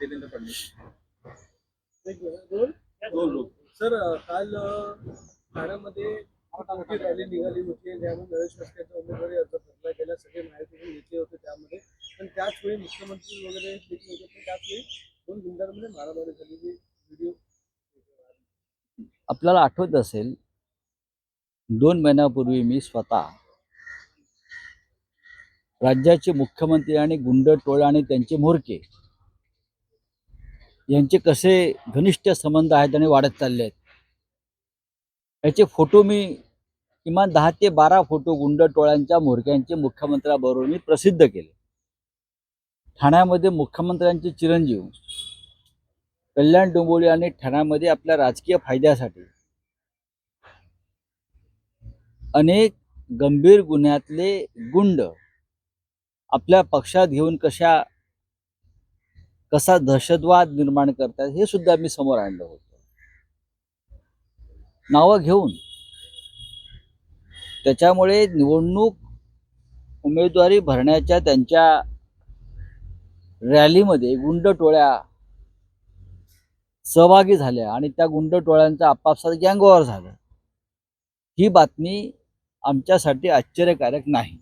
देवेंद्र फडणवीस. दोन? लोक. सर काल ठाण्यामध्ये मोठी रॅली निघाली होती त्यामध्ये नरेश उमेदवारी अर्ज भरला गेला सगळे माहिती घेतले होते त्यामध्ये. पण त्याच वेळी मुख्यमंत्री वगैरे देखील होते पण त्याच वेळी दोन गुंडांमध्ये मारामारी झालेली व्हिडिओ आपल्याला आठवत असेल दोन महिन्यापूर्वी मी स्वतः राज्याचे मुख्यमंत्री आणि गुंड टोळ आणि त्यांचे म्होरके यांचे कसे घनिष्ठ संबंध आहेत आणि वाढत चालले आहेत. याचे फोटो मी किमान दहा ते बारा फोटो गुंड टोळ्यांच्या म्होरक्यांचे मुख्यमंत्र्याबरोबर मी प्रसिद्ध केले. ठाण्यामध्ये मुख्यमंत्र्यांचे चिरंजीव कल्याण डोंबिवली आणि ठाण्यामध्ये आपल्या राजकीय फायद्यासाठी अनेक गंभीर गुन्ह्यातले गुंड आपल्या पक्षात घेऊन कशा कसा दहशतवाद निर्माण करतात हे सुद्धा मी समोर आणलं होतं. नावं घेऊन. त्याच्यामुळे निवडणूक उमेदवारी भरण्याच्या त्यांच्या रॅलीमध्ये गुंड टोळ्या सहभागी झाल्या आणि त्या गुंड टोळ्यांचा आपापसात गँगवॉर झालं. ही बातमी आमच्यासाठी आश्चर्यकारक नाही.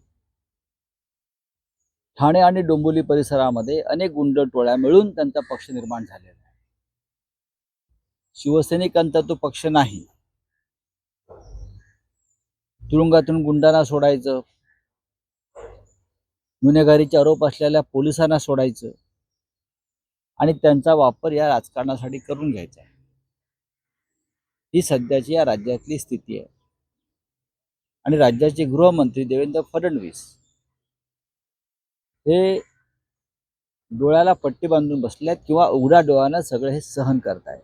ठाणे आणि डोंबिवली परिसरामध्ये अनेक गुंड टोळ्या मिळून त्यांचा पक्ष निर्माण झालेला आहे. शिवसैनिकांचा तो पक्ष नाही. तुरुंगातून गुंडांना सोडायचं. गुन्हेगारीचे आरोप असलेल्या पोलिसांना सोडायचं. आणि त्यांचा वापर या राजकारणासाठी करून घ्यायचा आहे. ही सध्याची या राज्यातली स्थिती आहे. आणि राज्याचे गृहमंत्री देवेंद्र फडणवीस हे डोळ्याला पट्टी बांधून बसल्यात किंवा उघड्या डोळ्यानं सगळं हे सहन करतायत.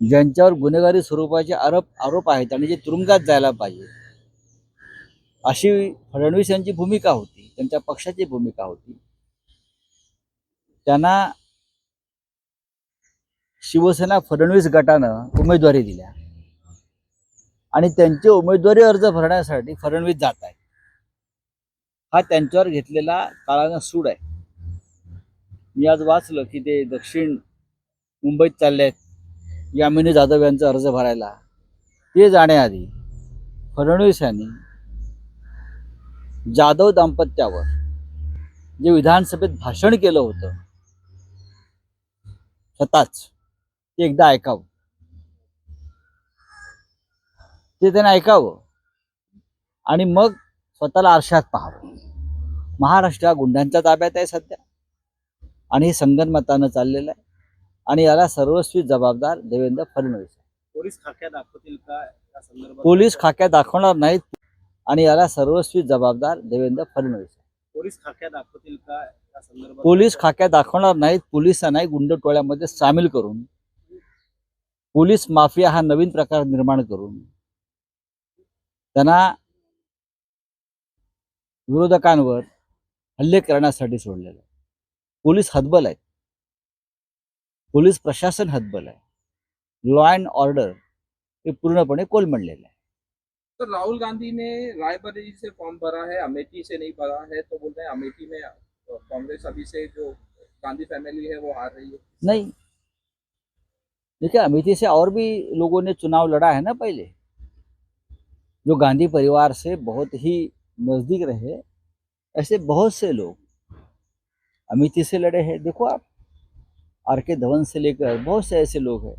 ज्यांच्यावर गुन्हेगारी स्वरूपाचे आरोप आरोप आहेत आणि जे तुरुंगात जायला पाहिजे. अशी फडणवीस यांची भूमिका होती त्यांच्या पक्षाची भूमिका होती. त्यांना शिवसेना फडणवीस गटानं उमेदवारी दिल्या. आणि त्यांचे उमेदवारी अर्ज भरण्यासाठी फडणवीस जात आहेत हा त्यांच्यावर घेतलेला काळानं सूड आहे. मी आज वाचलं की ते दक्षिण मुंबईत चालले आहेत. यामिनी जाधव यांचा अर्ज भरायला. ते जाण्याआधी फडणवीस यांनी जाधव दाम्पत्यावर जे विधानसभेत भाषण केलं होतं स्वतःच ते एकदा ऐकावं. ते त्यांना ऐकावं. आणि मग स्वतःला आरशात पाहावं. महाराष्ट्र गुंडांच्या ताब्यात आहे सध्या. आणि हे संगनमतानं चाललेलं आहे. आणि याला सर्वस्वी जबाबदार देवेंद्र फडणवीस. पोलीस खाक्या दाखवतील का पोलीस खाक्या दाखवणार नाहीत. आणि याला सर्वस्वी जबाबदार देवेंद्र फडणवीस. पोलीस खाक्या दाखवतील का पोलीस खाक्या दाखवणार नाहीत. पोलिसांनाही गुंड टोळ्यामध्ये सामील करून पोलीस माफिया हा नवीन प्रकार निर्माण करून त्यांना विरोधकांवर हल्ले करण्यासाठी सोडलेलं आहे. पोलीस हतबल आहेत पोलीस प्रशासन हतबल आहे. लॉ अँड ऑर्डर हे पूर्णपणे कोलमडलेलं आहे. तो राहुल गांधी ने रायबरेली से फॉर्म भरा है अमेठी से नहीं भरा है तो बोल रहे हैं अमेठी में कांग्रेस अभी से जो गांधी फैमिली है वो हार रही है। नहीं। देखिए अमेठी से और भी लोगों ने चुनाव लड़ा है ना पहले। जो गांधी परिवार से बहुत ही नज़दीक रहे, ऐसे बहुत से लोग अमित से लड़े हैं। देखो आप आर के धवन से लेकर बहुत से ऐसे लोग हैं।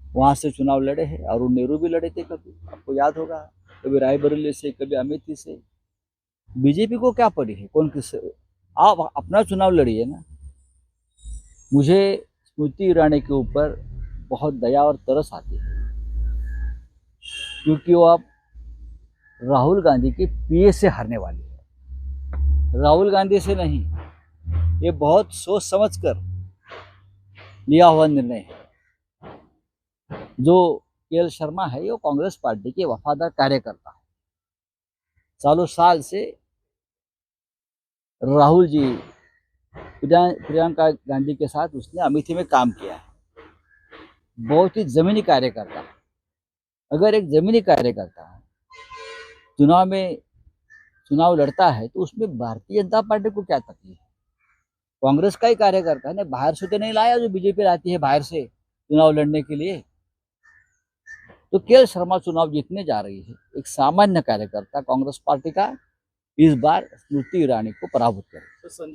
वहाँ से चुनाव लड़े हैं, अरुण नेहरू भी लड़े थे कभी, आपको याद होगा, कभी रायबरेली से, कभी अमेठी से। बीजेपी को क्या पड़ी है? कौन किस, आप अपना चुनाव लड़िए ना। मुझे स्मृति ईरानी के ऊपर बहुत दया और तरस आती है, क्योंकि वो अब राहुल गांधी के पीए से हारने वाली है। राहुल गांधी से नहीं, ये बहुत सोच समझ कर लिया हुआ निर्णय है। जो के एल शर्मा है, वो कांग्रेस पार्टी के वफादार कार्यकर्ता है। सालों साल से राहुल जी प्रियंका गांधी के साथ उसने अमेठी में काम किया है। बहुत ही जमीनी कार्यकर्ता अगर एक जमीनी कार्यकर्ता चुनाव में चुनाव लड़ता है तो उसमें भारतीय जनता पार्टी को क्या तकलीफ़ है? कांग्रेस का ही कार्यकर्ता है ना बाहर से तो नहीं लाया जो बीजेपी लाती है बाहर से चुनाव लड़ने के लिए? तो के शर्मा चुनाव जीतने जा रही है एक सामान्य कार्यकर्ता कांग्रेस पार्टी का इस बार स्मृति ईरानी को पराभूत करे सर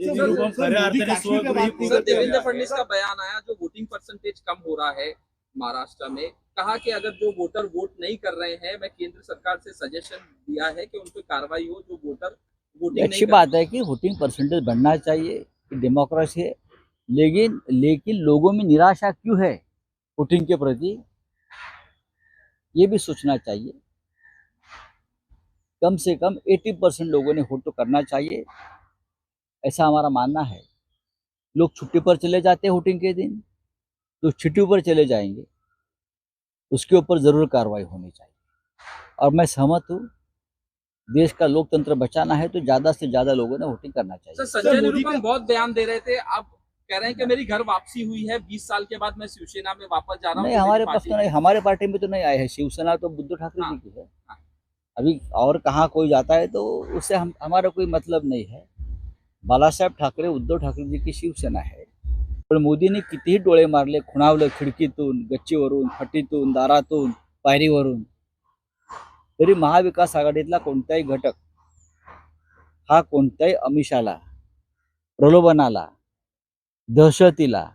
पूर्ण देवेंद्र फडणवीस का बयान आया जो वोटिंग परसेंटेज कम हो रहा है महाराष्ट्र में कहा कि अगर जो वोटर वोट नहीं कर रहे हैं मैं केंद्र सरकार से सजेशन दिया है कि उन पर कार्रवाई हो जो वोटर वोटिंग अच्छी बात है कि वोटिंग परसेंटेज बढ़ना चाहिए डेमोक्रेसी है। लेकिन लेकिन लोगों में निराशा क्यों है वोटिंग के प्रति? ये भी सोचना चाहिए। कम से कम 80 परसेंट लोगों ने वोट तो करना चाहिए। ऐसा हमारा मानना है। लोग छुट्टी पर चले जाते हैं वोटिंग के दिन। तो छुट्टी पर चले जाएँगे। उसके ऊपर ज़रूर कार्रवाई होनी चाहिए। और मैं सहमत हूँ देश का लोकतंत्र बचाना है तो ज़्यादा से ज़्यादा लोगों ने वोटिंग करना चाहिए। संजय निरुपम बहुत बयान दे रहे थे। आप कह रहे हैं कि मेरी घर वापसी हुई है 20 साल के बाद मैं शिवसेना में वापस जा रहा हूँ नहीं तो हमारे पास तो नहीं हमारे पार्टी में तो नहीं आए हैं। शिवसेना तो बुद्ध ठाकरे हाँ, जी की है। हाँ। अभी और कहाँ कोई जाता है तो उससे हम हमारा कोई मतलब नहीं है। बालासाहेब ठाकरे उद्धव ठाकरे जी की शिवसेना आहे पण मोदींनी कितीही डोळे मारले खुणावलं खिडकीतून गच्चीवरून फटीतून दारातून पायरीवरून. तरी महाविकास आघाडीतला कोणताही घटक हा कोणत्याही अमिषाला प्रलोभनाला दहशतीला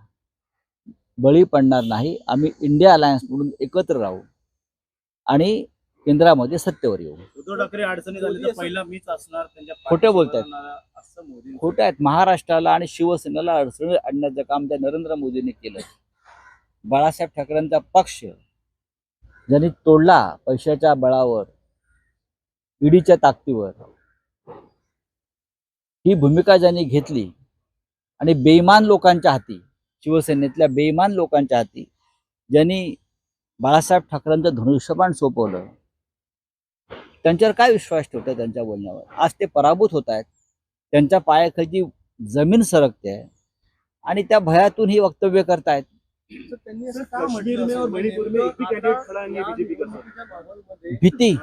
बळी पडणार नाही. आम्ही इंडिया अलायन्स म्हणून एकत्र राहू. आणि केंद्रामध्ये सत्तेवर येऊ. उद्धव ठाकरे अडचणी झाली तर पहिला मीच असणार त्यांच्या खोटं पाठीशी बोलतायत. राहणार असं मोदी खोटं आहेत. महाराष्ट्राला आणि शिवसेनेला अडचणी आणण्याचं काम त्या नरेंद्र मोदींनी केलं बाळासाहेब ठाकरेंचा पक्ष ज्यांनी तोडला पैशाच्या बळावर ईडीच्या ताकदीवर ही भूमिका ज्यांनी घेतली आणि बेईमान लोकांच्या हाती शिवसेनेतल्या बेईमान लोकांच्या हाती ज्यांनी बाळासाहेब ठाकरेंचं धनुष्यबाण सोपवलं त्यांच्यावर काय विश्वास ठेवता त्यांच्या बोलण्यावर? आज ते पराभूत होत आहेत. त्यांच्या पायाखाली जमीन सरकते आहे. आणि त्या भयातून ही वक्तव्य करतायत. है भीती.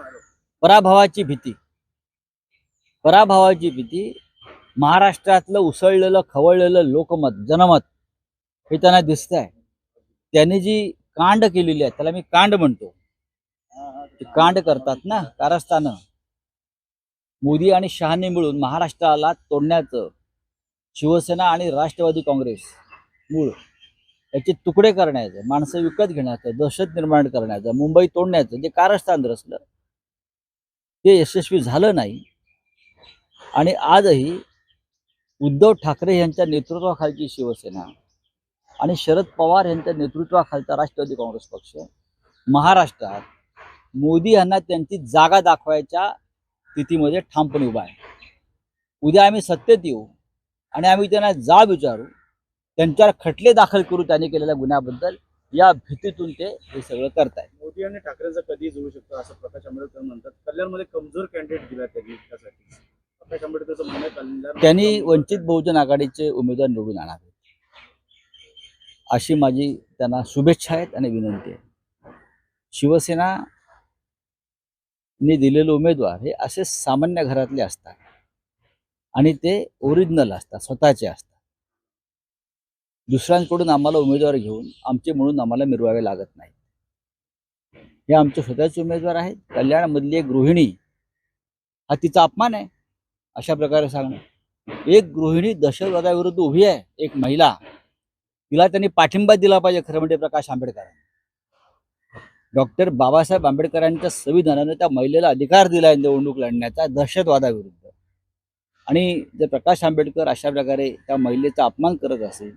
पराभवाची भीती. पराभवाची भीती महाराष्ट्रातलं उसळलेलं खवळलेलं लोकमत जनमत हे त्यांना दिसत आहे त्यांनी जी कांड केलेली आहे त्याला मी कांड म्हणतो. ते कांड करतात ना कारस्थानं. मोदी आणि शहाने मिळून महाराष्ट्राला तोडण्याचं शिवसेना आणि राष्ट्रवादी काँग्रेस मूळ. याचे तुकडे करण्याचं माणसं विकत घेण्याचं दहशत निर्माण करण्याचं मुंबई तोडण्याचं जे कारस्थान रचलं ते यशस्वी झालं नाही. आणि आजही उद्धव ठाकरे यांच्या नेतृत्वाखालची शिवसेना आणि शरद पवार यांच्या नेतृत्वाखालचा राष्ट्रवादी काँग्रेस पक्ष महाराष्ट्रात मोदी यांना त्यांची जागा दाखवायच्या स्थितीमध्ये ठामपणे उभा आहे. उद्या आम्ही सत्तेत येऊ आणि आम्ही त्यांना जा विचारू त्यांच्यावर खटले दाखल करू त्यांनी केलेल्या गुन्ह्याबद्दल या भीतीतून ते हे सगळं करतायत. मोदी आणि ठाकरेंचं कधी जुळू शकतो असं प्रकाश आंबेडकर म्हणतात. कल्याणमध्ये कमजोर कॅन्डिडेट दिला त्यांनी त्यासाठी प्रकाश आंबेडकरचं म्हणणं कल्याण त्यांनी वंचित बहुजन आघाडीचे उमेदवार निवडून आणावे अशी माझी त्यांना शुभेच्छा आहेत आणि विनंती आहे. शिवसेना ने दिलेले उमेदवार हे असे सामान्य घरातले असतात. आणि ते ओरिजिनल असतात स्वतःचे असतात. दुसऱ्यांकडून आम्हाला उमेदवार घेऊन आमचे म्हणून आम्हाला मिरवावे लागत नाही हे आमचे स्वतःचे उमेदवार आहेत. कल्याणमधली एक गृहिणी हा तिचा अपमान आहे. अशा प्रकारे सांगणं एक गृहिणी दहशतवादाविरुद्ध उभी आहे एक महिला. तिला त्यांनी पाठिंबा दिला पाहिजे खरं म्हणजे प्रकाश आंबेडकरांनी. डॉक्टर बाबासाहेब आंबेडकरांच्या संविधानाने त्या महिलेला अधिकार दिलाय निवडणूक लढण्याचा दहशतवादाविरुद्ध. आणि जर प्रकाश आंबेडकर अशा प्रकारे त्या महिलेचा अपमान करत असेल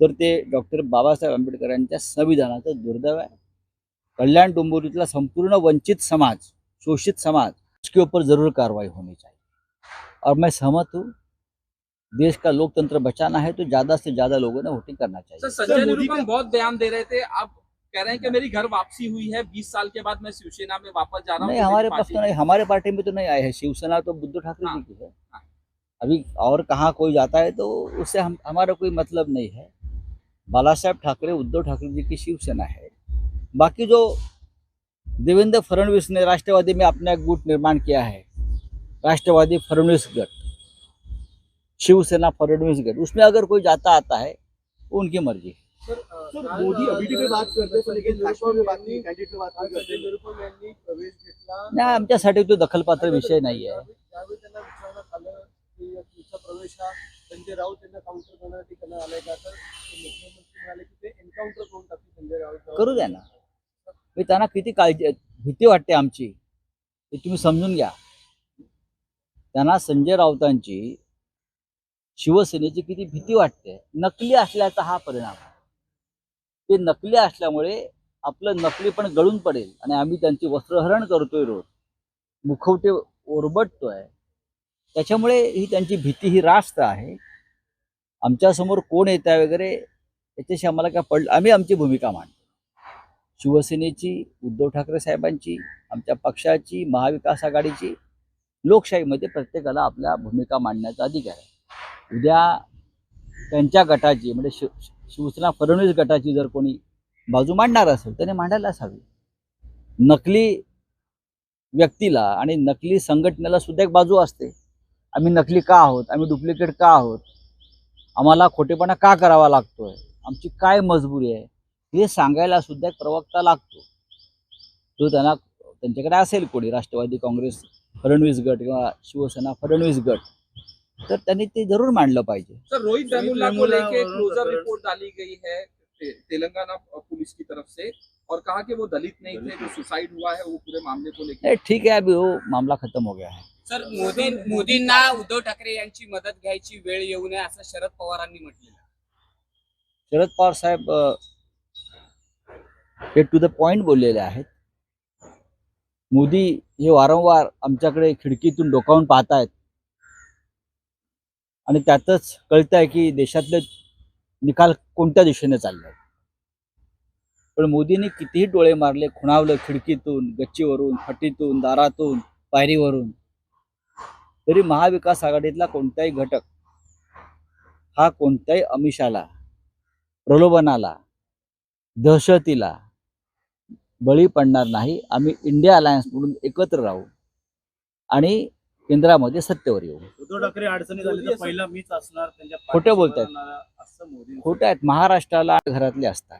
तर ते डॉक्टर बाबासाहेब आंबेडकरांच्या संविधानाचं दुर्दैव आहे. कल्याण डोंबिवलीतला संपूर्ण वंचित समाज शोषित समाज उसके ऊपर जरूर कार्रवाई होनी चाहिए. और मैं सहमत हूँ देश का लोकतंत्र बचाना है तो ज्यादा से ज्यादा लोगों ने वोटिंग करना सर चाहिए संजय मोदी निरुपम बहुत बयान दे रहे थे। अब कह रहे हैं कि मेरी घर वापसी हुई है 20 साल के बाद मैं शिवसेना में वापस जा रहा हूँ नहीं तो हमारे पास तो नहीं हमारे पार्टी में तो नहीं आए हैं शिवसेना तो बुद्ध ठाकरे हाँ, जी की है। हाँ। अभी और कहाँ कोई जाता है तो उससे हम हमारा कोई मतलब नहीं है। बाला साहेब ठाकरे उद्धव ठाकरे जी की शिवसेना है। बाकी जो देवेंद्र फडणवीस ने राष्ट्रवादी में अपना एक गुट निर्माण किया है राष्ट्रवादी फडणवीस गट शिवसेना फडणवीस गट उसमें अगर कोई जाता आता है वो उनकी मर्ज़ी काल, मोदी अभी भी बात करते हैं, लेकिन में बात नहीं, कैंडिडेट बात नहीं करते। निरुपम यांनी प्रवेश घेतला नाही आमच्यासाठी तो दखलपात्र विषय नाही आहे त्यावेळी त्यांना विचारण्यात आलं की तुमचा प्रवेश हा संजय राऊत यांना काउंटर करण्यासाठी करण्यात आलाय का तर मुख्यमंत्री म्हणाले की ते एन्काउंटर करून टाकतील संजय राऊत करू द्या ना. मी त्यांना किती काळजी भीती वाटते आमची हे तुम्ही समजून घ्या. त्यांना संजय राऊतांची शिवसेनेची किती भीती वाटते नकली असल्याचा हा परिणाम आहे. ते नकली असल्यामुळे आपलं नकली पण गळून पडेल आणि आम्ही त्यांची वस्त्रहरण करतोय रोज. मुखवटे ओरबटतोय. त्याच्यामुळे ही त्यांची भीती ही रास्त आहे. आमच्यासमोर कोण येत आहे वगैरे याच्याशी आम्हाला काय पडलं आम्ही आमची भूमिका मांडतो. शिवसेनेची उद्धव ठाकरे साहेबांची आमच्या पक्षाची महाविकास आघाडीची लोकशाहीमध्ये प्रत्येकाला आपल्या भूमिका मांडण्याचा अधिकार आहे. उद्या त्यांच्या गटाची म्हणजे शिव शिवसेना फडणवीस गटाची जर कोणी बाजू मांडणार असेल त्याने मांडायलाच हवी नकली व्यक्तीला आणि नकली संघटनेला सुद्धा एक बाजू असते. आम्ही नकली का आहोत? आम्ही डुप्लिकेट का आहोत? आम्हाला खोटेपणा का करावा लागतोय? आमची काय मजबुरी आहे? हे सांगायला सुद्धा एक प्रवक्ता लागतो. तो त्यांना त्यांच्याकडे असेल कोणी राष्ट्रवादी काँग्रेस फडणवीस गट किंवा शिवसेना फडणवीस गट. तर त्यांनी ते जरूर मांडलं पाहिजे. सर रोहित वेमुला को लेके क्लोजर रिपोर्ट डाली गई है ते- तेलंगाना पुलिस की तरफ से और कहा कि वो दलित नहीं थे जो सुसाइड हुआ है वो पूरे मामले को लेकर ठीक आहे अभी वो मामला खत्म हो गया है। सर मोदी मोदींना उद्धव ठाकरे यांची मदत घ्यायची वेळ येऊ नये असं शरद पवारांनी म्हटलेलं. शरद पवार साहेब हे टू द पॉइंट बोललेले आहेत. मोदी हे वारंवार आमच्याकडे खिडकीतून डोकावून पाहतायत. आणि त्यातच कळत आहे की देशातले निकाल कोणत्या दिशेने चालले? आहेत पण मोदींनी कितीही डोळे मारले खुणावलं खिडकीतून गच्चीवरून फटीतून दारातून पायरीवरून तरी महाविकास आघाडीतला कोणताही घटक हा कोणत्याही अमिषाला प्रलोभनाला दहशतीला बळी पडणार नाही. आम्ही इंडिया अलायन्स म्हणून एकत्र राहू आणि केंद्रामध्ये सत्तेवर येऊ. उद्धव ठाकरे अडचणी झाली तर पहिला मीच असणार त्यांच्या खोटं मोदी खोटं आहेत. महाराष्ट्राला घरातले असतात.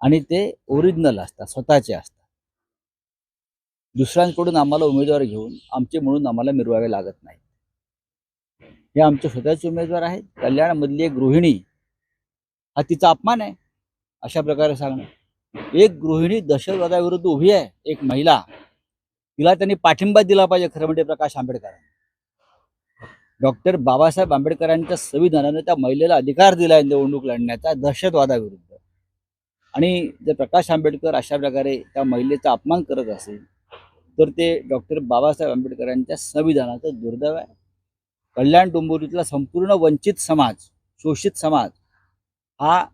आणि ते ओरिजिनल असतात स्वतःचे असतात. दुसऱ्यांकडून आम्हाला उमेदवार घेऊन आमचे म्हणून आम्हाला मिरवावे लागत नाही हे आमचे स्वतःचे उमेदवार आहेत. कल्याणमधली एक गृहिणी हा तिचा अपमान आहे. अशा प्रकारे सांगणं. एक गृहिणी दहशतवादाविरुद्ध उभी आहे एक महिला. तिला त्यांनी पाठिंबा दिला पाहिजे खरं म्हणजे प्रकाश आंबेडकरांनी. डॉक्टर बाबासाहेब आंबेडकरांच्या संविधानाने त्या महिलेला अधिकार दिला आहे निवडणूक लढण्याचा दहशतवादाविरुद्ध. आणि जर प्रकाश आंबेडकर अशा प्रकारे त्या महिलेचा अपमान करत असेल तर ते डॉक्टर बाबासाहेब आंबेडकरांच्या संविधानाचं दुर्दैव आहे. कल्याण डोंबिवलीतला संपूर्ण वंचित समाज शोषित समाज हा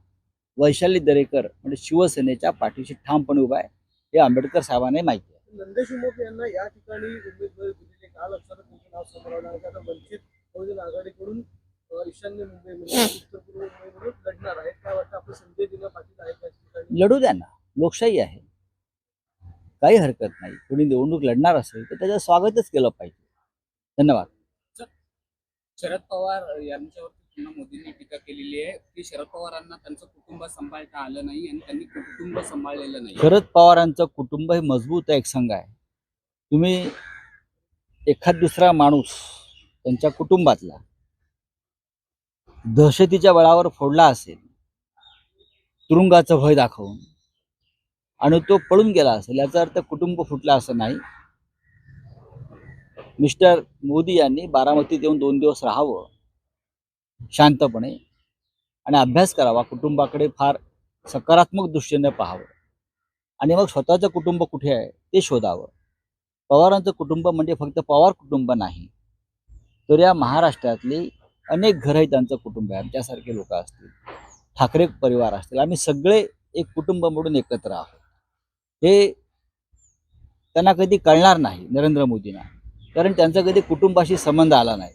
वैशाली दरेकर म्हणजे शिवसेनेच्या पाठीशी ठामपणे उभा आहे हे आंबेडकर साहेबांनाही माहिती आहे. नंदेश उमप यांना या ठिकाणी उमेदवारी दिलेली काल अक्षर त्यांचं नाव समोर आलं. आहे. आता वंचित बहुजन आघाडीकडून ईशान्य मुंबई म्हणजे उत्तर पूर्व लढणार आहेत. काय वाटतं? आपलं संजय दिना पाटील आहेत या ठिकाणी. लढू द्या ना. लोकशाही आहे. काही हरकत नाही. कोणी निवडणूक लढणार असेल तर त्याचं स्वागतच केलं पाहिजे. धन्यवाद. शरद पवार यांच्यावरती पुन्हा मोदींनी टीका केलेली आहे की शरद पवारांना त्यांचं कुटुंब सांभाळता आलं नाही आणि त्यांनी कुटुंब सांभाळलेलं नाही. शरद पवारांचं कुटुंब हे मजबूत एक संघ आहे. तुम्ही एखाद दुसरा माणूस त्यांच्या कुटुंबातला दहशतीच्या बळावर फोडला असेल तुरुंगाचं भय दाखवून आणि तो पळून गेला असेल याचा अर्थ कुटुंब फुटला असं नाही. मिस्टर मोदी यांनी बारामतीत येऊन दोन दिवस राहावं. शांतपणे आणि अभ्यास करावा. कुटुंबाकडे फार सकारात्मक दृष्टीने पाहावं. आणि मग स्वतःचं कुटुंब कुठे आहे ते शोधावं. पवारांचं कुटुंब म्हणजे फक्त पवार कुटुंब नाही. तर या महाराष्ट्रातली अनेक घरंही त्यांचं कुटुंब आहे. आमच्यासारखे लोक असतील ठाकरे परिवार असतील आम्ही सगळे एक कुटुंब म्हणून एकत्र आहोत. हे त्यांना कधी कळणार नाही नरेंद्र मोदींना. कारण त्यांचा कधी कुटुंबाशी संबंध आला नाही.